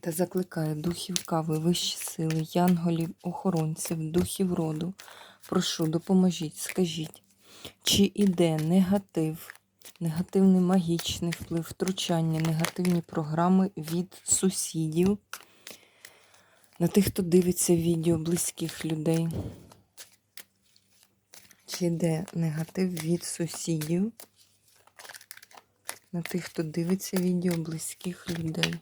Та закликаю духів кави, вищі сили, янголів, охоронців, духів роду. Прошу, допоможіть, скажіть, чи іде негатив, негативний магічний вплив, втручання, негативні програми від сусідів на тих, хто дивиться відео близьких людей? Чи йде негатив від сусідів на тих, хто дивиться відео близьких людей?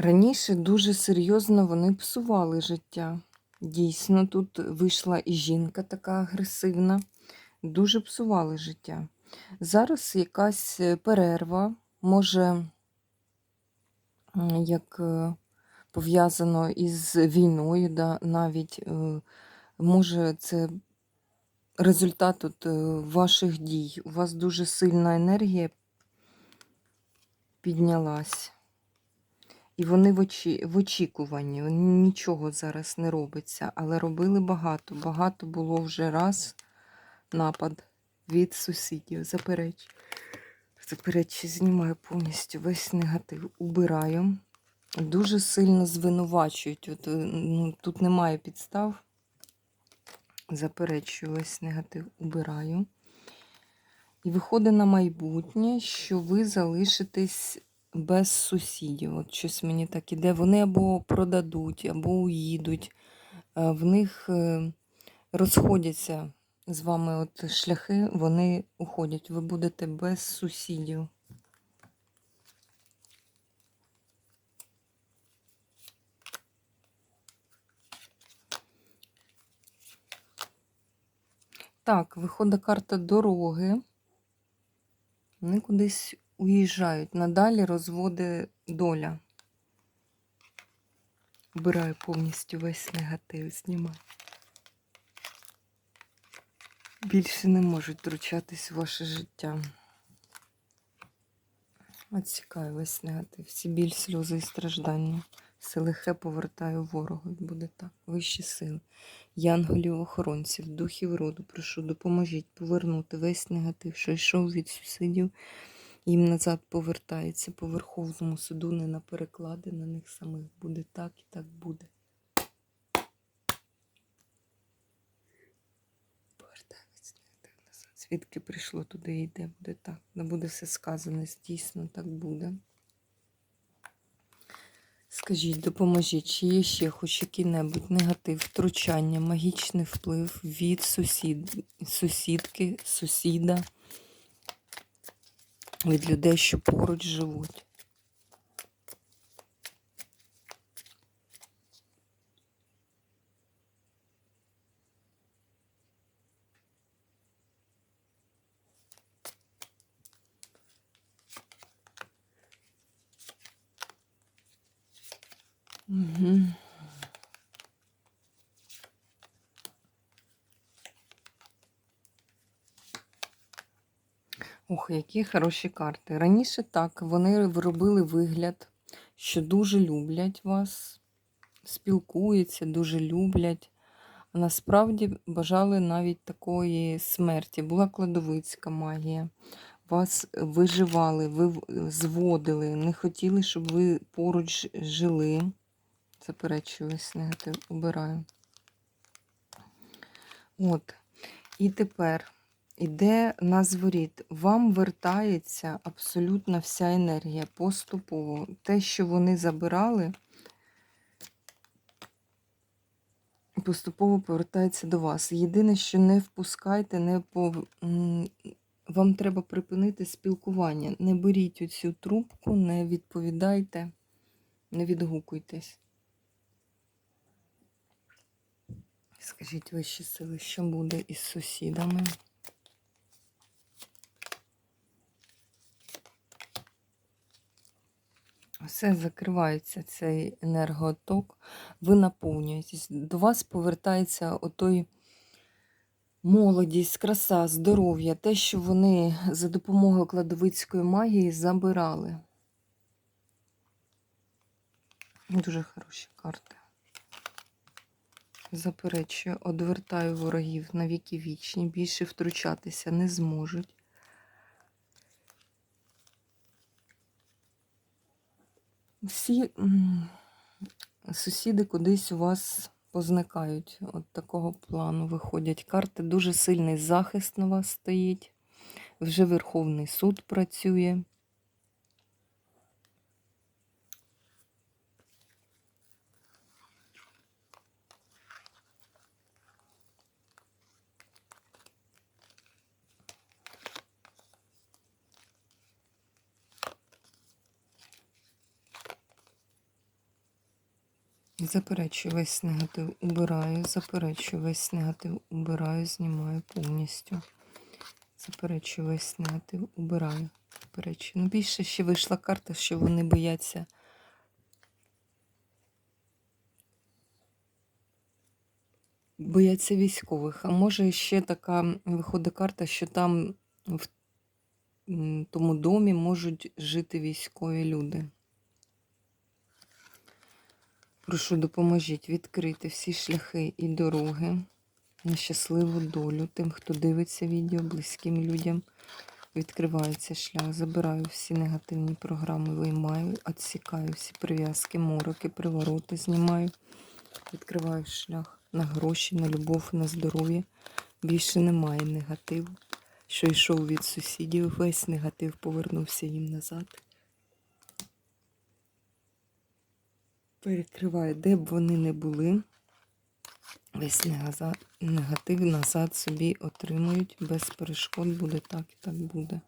Раніше дуже серйозно вони псували життя. Дійсно, тут вийшла і жінка така агресивна, дуже псували життя. Зараз якась е, перерва, може, як е, пов'язано із війною, да, навіть е, може це результат от, ваших дій. У вас дуже сильна енергія піднялась. І вони в, очі, в очікуванні, нічого зараз не робиться, але робили багато. Багато було вже раз напад від сусідів. Запереч. Запереч, знімаю повністю весь негатив. Убираю. Дуже сильно звинувачують. От, е, ну, Тут немає підстав. Заперечую весь негатив, убираю. І виходить на майбутнє, що ви залишитесь без сусідів. От щось мені так іде. Вони або продадуть, або уїдуть. Е, В них е, розходяться з вами от шляхи, вони уходять. Ви будете без сусідів. Так, виходить карта дороги. Вони кудись уїжджають. Надалі розводи доля. Вбираю повністю весь негатив, знімаю. Більше не можуть втручатись в ваше життя. Отсікаю весь негатив. Всі біль, сльози і страждання. Все лихе повертаю ворогу. Буде так. Вищі сили. Янголів, охоронців, духів роду, прошу, допоможіть повернути весь негатив, що йшов від сусідів, їм назад повертається по Верховному суду, не на переклади, на них самих. Буде так і так буде. Повертаю весь назад. Звідки прийшло, туди і йде, буде так. Не буде все сказане, дійсно так буде. Скажіть, допоможіть, чи є ще хоч який-небудь негатив, втручання, магічний вплив від сусід, сусідки, сусіда, від людей, що поруч живуть. Угу. Ох, які хороші карти. Раніше так, вони робили вигляд, що дуже люблять вас, спілкуються, дуже люблять. А насправді бажали навіть такої смерті. Була кладовицька магія. Вас виживали, ви зводили, не хотіли, щоб ви поруч жили. Заперечую весь негатив, убираю. От. І тепер іде на зворіт. Вам вертається абсолютно вся енергія поступово. Те, що вони забирали, поступово повертається до вас. Єдине, що не впускайте, не по... вам треба припинити спілкування. Не беріть оцю трубку, не відповідайте, не відгукуйтесь. Скажіть вищі сили, що буде із сусідами? Все закривається цей енерготок, ви наповнюєтесь. До вас повертається отой молодість, краса, здоров'я, те, що вони за допомогою кладовицької магії забирали. Дуже хороші карти. Заперечую, одвертаю ворогів на віки вічні, більше втручатися не зможуть. Всі сусіди кудись у вас позникають. От такого плану виходять карти. Дуже сильний захист на вас стоїть. Вже Верховний суд працює. Заперечую весь негатив, убираю, заперечую весь негатив, убираю, знімаю повністю. Заперечую весь негатив, убираю. Заперечую. Ну, більше ще вийшла карта, що вони бояться. Бояться військових. А може ще така виходить карта, що там в тому домі можуть жити військові люди. Прошу, допоможіть відкрити всі шляхи і дороги на щасливу долю тим, хто дивиться відео, близьким людям. Відкривається шлях, забираю всі негативні програми, виймаю, відсікаю всі прив'язки, мороки, привороти, знімаю, відкриваю шлях на гроші, на любов, на здоров'я. Більше немає негативу, що йшов від сусідів. Весь негатив повернувся їм назад. Перекриваю, де б вони не були. Весь негатив назад собі отримують. Без перешкод буде так і так буде.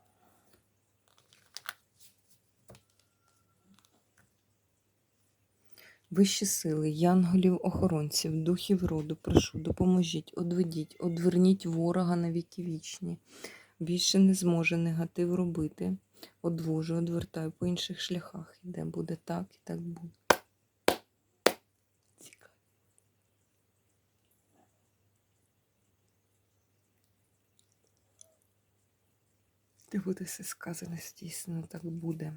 Вищі сили, янголів, охоронців, духів роду, прошу, допоможіть, одведіть, одверніть ворога на віки вічні. Більше не зможе негатив робити. Одвожу, одвертаю по інших шляхах. Іде буде так і так буде. Де буде все сказане, здійснено, так буде.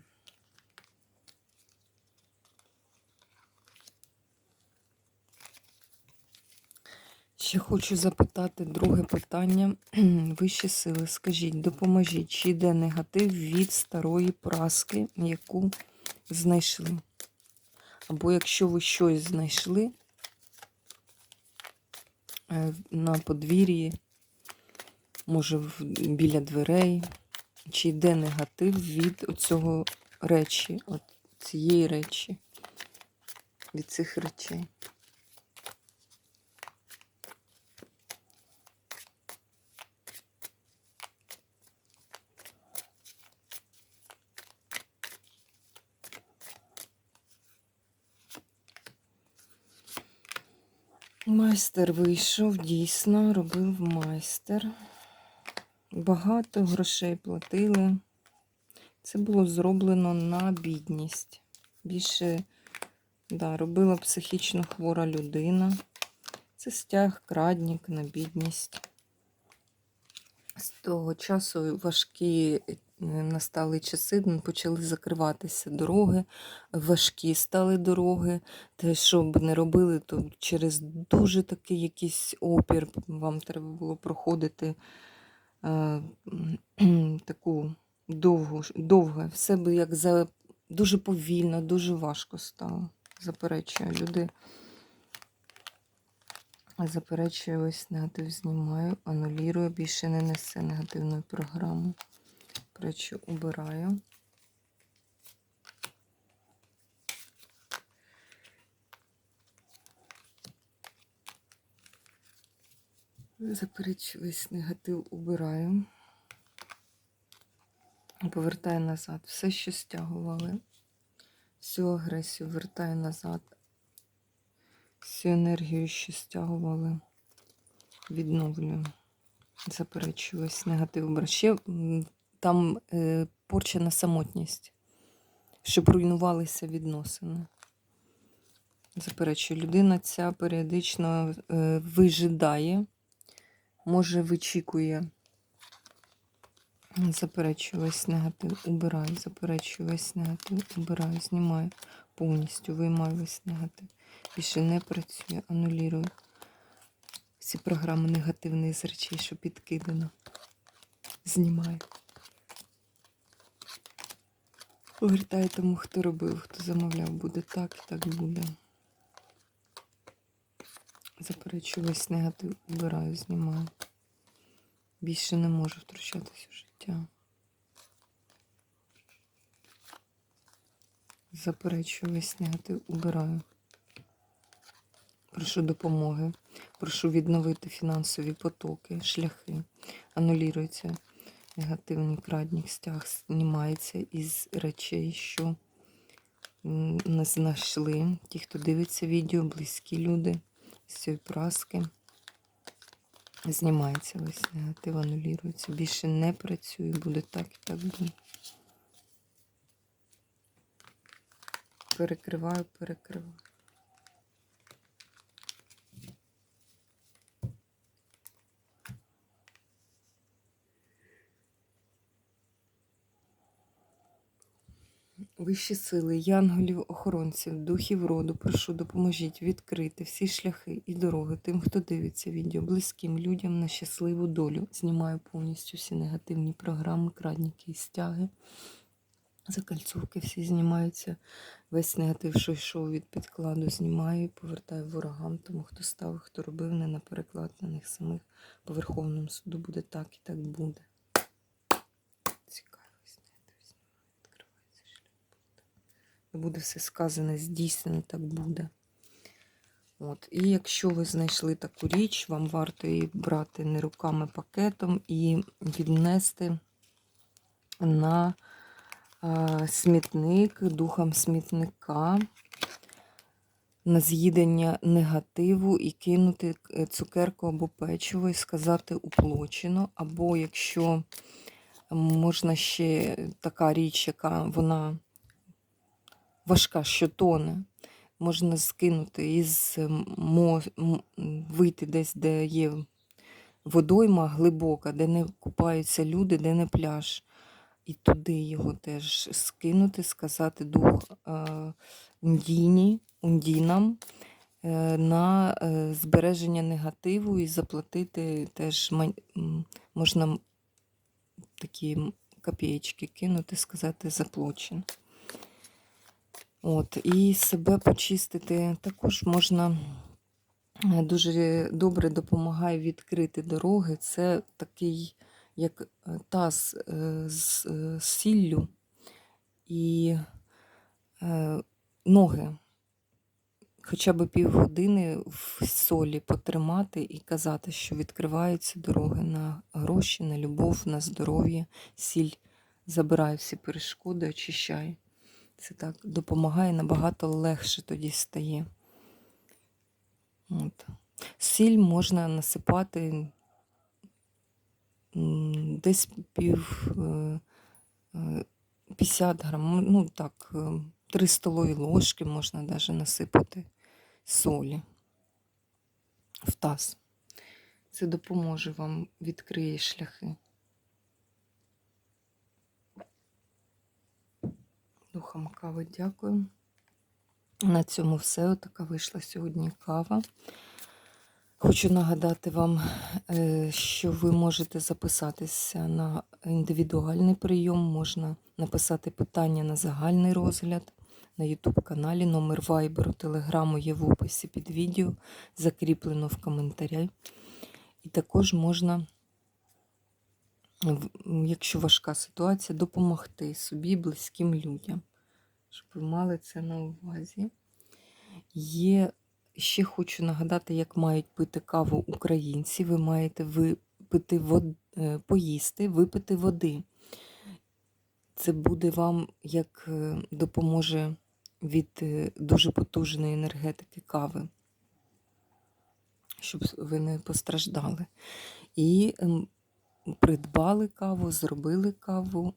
Ще хочу запитати друге питання. Вищі сили, скажіть, допоможіть, чи йде негатив від старої праски, яку знайшли? Або якщо ви щось знайшли е, на подвір'ї, може біля дверей, чи йде негатив від цього речі, от цієї речі, від цих речей. Майстер вийшов, дійсно, робив майстер. Багато грошей платили. Це було зроблено на бідність. Більше да, робила психічно хвора людина. Це стяг, крадник на бідність. З того часу важкі е, настали часи, почали закриватися дороги, важкі стали дороги. Те, що б не робили, то через дуже такий якийсь опір вам треба було проходити таку довгу, довге. Все би як за дуже повільно, дуже важко стало. Заперечую люди. Заперечую ось негатив знімаю, анулірую, більше не несе негативної програми. Пречу, убираю. Заперечу весь негатив убираю. Повертаю назад. Все, що стягували. Всю агресію вертаю назад. Всю енергію, що стягували, відновлюю. Заперечую весь негатив. убираю. Ще там е, порча на самотність, щоб руйнувалися відносини. Заперечую, людина ця періодично е, вижидає, може вичікує. Заперечую весь негатив, убираю, заперечую весь негатив, убираю, знімаю повністю, виймаю весь негатив. Більше не працює, анулірую всі програми негативних з речей, що підкидано. Знімаю. Повертаю тому, хто робив, хто замовляв, буде так і так буде. Заперечую весь негатив, убираю, знімаю. Більше не можу втручатись у життя. Заперечую весь негатив, убираю. Прошу допомоги. Прошу відновити фінансові потоки, шляхи. Анулюється негативний крадник, стяг знімається із речей, що не знайшли. Ті, хто дивиться відео, близькі люди з цієї праски. Знімається весь негатив, анулюється. Більше не працює, буде так і так буде. Перекриваю, перекриваю. Вищі сили, янголів, охоронців, духів роду, прошу, допоможіть відкрити всі шляхи і дороги тим, хто дивиться відео, близьким людям на щасливу долю. Знімаю повністю всі негативні програми, крадники і стяги. Закальцовки всі знімаються. Весь негатив, що йшов від підкладу, знімаю і повертаю ворогам, тому хто ставив, хто робив, не на переклад на них самих по Верховному суду буде так і так буде. Цікаво, весь негатив знімаю, відкривається шлях. І буде все сказане, здійснено, так буде. От. І якщо ви знайшли таку річ, вам варто її брати не руками пакетом і віднести на е, смітник, духом смітника, на з'їдення негативу і кинути е, цукерку або печиво і сказати уплочено. Або якщо можна ще така річ, яка вона важка, що тоне, можна скинути із вийти десь, де є водойма глибока, де не купаються люди, де не пляж. І туди його теж скинути, сказати дух е, Ундіні, Ундінам е, на е, збереження негативу і заплатити теж можна такі копієчки кинути, сказати заплачено. От, і себе почистити також можна е, дуже добре допомагає відкрити дороги. Це такий, як е, таз е, з сіллю і ноги. Хоча б півгодини в солі потримати і казати, що відкриваються дороги на гроші, на любов, на здоров'я. Сіль забирає всі перешкоди, очищає. Це так допомагає набагато легше тоді стає. От. Сіль можна насипати десь пів е, е, 50 грам, ну так, е, 3 столові ложки можна навіть насипати солі в таз. Це допоможе вам відкриє шляхи. Духом кави дякую. На цьому все. Отака вийшла сьогодні кава. Хочу нагадати вам, е, що ви можете записатися на індивідуальний прийом, можна написати питання на загальний розгляд на YouTube каналі. Номер Viber, Телеграму є в описі під відео, закріплено в коментарі. І також можна, якщо важка ситуація, допомогти собі, близьким людям, щоб ви мали це на увазі. Є ще хочу нагадати, як мають пити каву українці. Ви маєте випити вод... е, поїсти, випити води. Це буде вам як е, допоможе від е, дуже потужної енергетики кави, щоб ви не постраждали. І ем, придбали каву, зробили каву.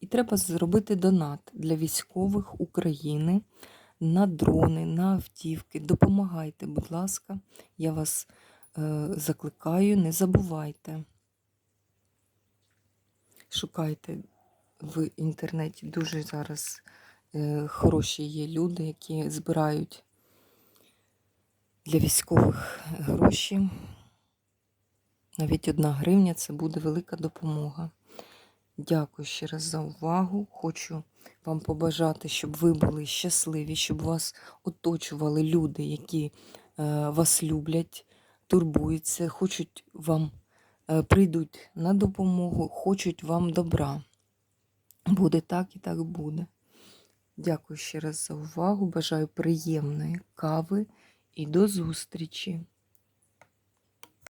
І треба зробити донат для військових України на дрони, на автівки. Допомагайте, будь ласка, я вас е, закликаю, не забувайте. Шукайте в інтернеті дуже зараз е, хороші є люди, які збирають для військових гроші. Навіть одна гривня це буде велика допомога. Дякую ще раз за увагу. Хочу вам побажати, щоб ви були щасливі, щоб вас оточували люди, які е, вас люблять, турбуються, хочуть вам е, прийдуть на допомогу, хочуть вам добра. Буде так і так буде. Дякую ще раз за увагу. Бажаю приємної кави і до зустрічі!